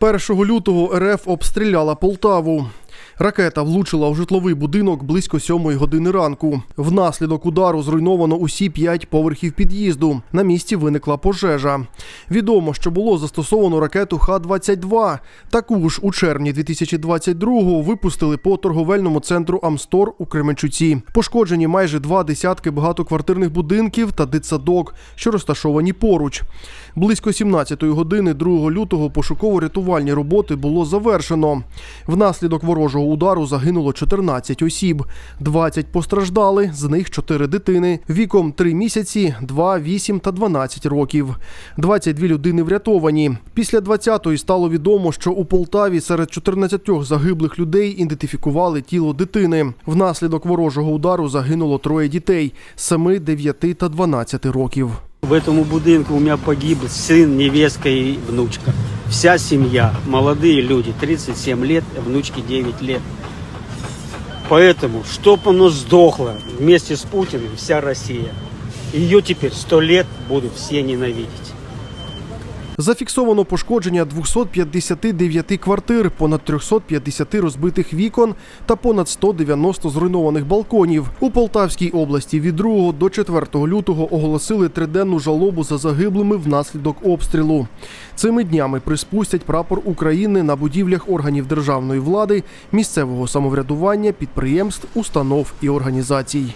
1 лютого РФ обстріляла Полтаву. Ракета влучила в житловий будинок близько сьомої години ранку. Внаслідок удару зруйновано усі п'ять поверхів під'їзду. На місці виникла пожежа. Відомо, що було застосовано ракету Х-22. Таку ж у червні 2022-го випустили по торговельному центру Амстор у Кременчуці. Пошкоджені майже два десятки багатоквартирних будинків та дитсадок, що розташовані поруч. Близько 17-ї години 2 лютого пошуково-рятувальні роботи було завершено. Внаслідок ворожого удару загинуло 14 осіб. 20 постраждали, з них 4 дитини віком 3 місяці, 2, 8 та 12 років. 22 людини врятовані. Після 20-ї стало відомо, що у Полтаві серед 14 загиблих людей ідентифікували тіло дитини. Внаслідок ворожого удару загинуло троє дітей 7, 9 та 12 років. В этом будинку у меня погиб сын, невестка и внучка. Вся семья, молодые люди, 37 лет, внучке 9 лет. Поэтому, чтоб оно сдохло вместе с Путиным, вся Россия. Ее теперь сто лет будут все ненавидеть. Зафіксовано пошкодження 259 квартир, понад 350 розбитих вікон та понад 190 зруйнованих балконів. У Полтавській області від 2 до 4 лютого оголосили триденну жалобу за загиблими внаслідок обстрілу. Цими днями приспустять прапор України на будівлях органів державної влади, місцевого самоврядування, підприємств, установ і організацій.